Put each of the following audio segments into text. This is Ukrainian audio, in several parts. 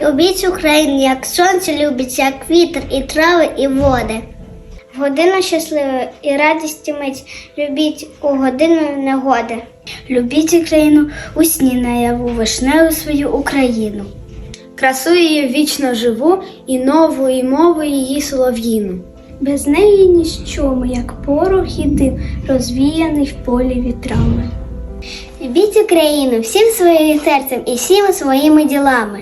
Любіть Україну, як сонце любить, як вітер, і трави, і води. В годину щасливої і радості мить любіть у годину негоди. Любіть Україну у сні наяву вишневу свою Україну. Красу її вічно живу і нову, і її солов'їну. Без неї ніщо як порох і дим, розвіяний в полі вітрами. Любіть Україну всім своїм серцем і всіма своїми ділами.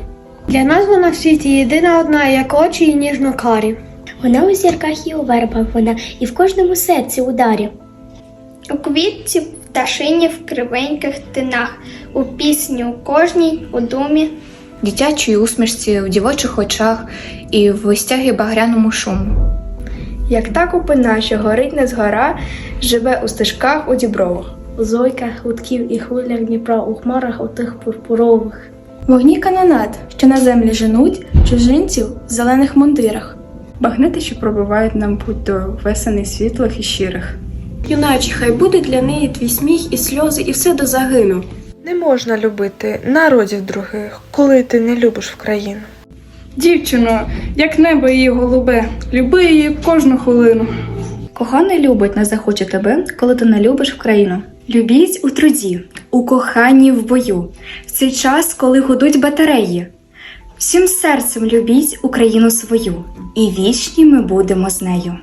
Для нас вона в світі єдина одна, як очі і ніжно карі. Вона у зірках і у вербах вона, і в кожному серці ударі. У квітці, в пташині, в кривеньких тинах, у пісні у кожній, у думі. дитячій усмішці в дівочих очах і в вистягі багряному шуму. Як та купина, що горить не згора, живе у стежках у дібровах, у зойках, лутків і хвилях Дніпра, у хмарах отих пурпурових. Вогні канонат, що на землі женуть чужинців в зелених мундирах. Багнети, що пробивають нам путь до весени світлих і щирих. Юначе, хай буде для неї твій сміх і сльози, і все до загину. Не можна любити народів других, коли ти не любиш в країну. Дівчино, як небо її голубе, люби її кожну хвилину. Коханий любить не захоче тебе, коли ти не любиш в країну. Любіть у труді, у коханні в бою, в цей час, коли гудуть батареї. Всім серцем любіть Україну свою, і вічні ми будемо з нею.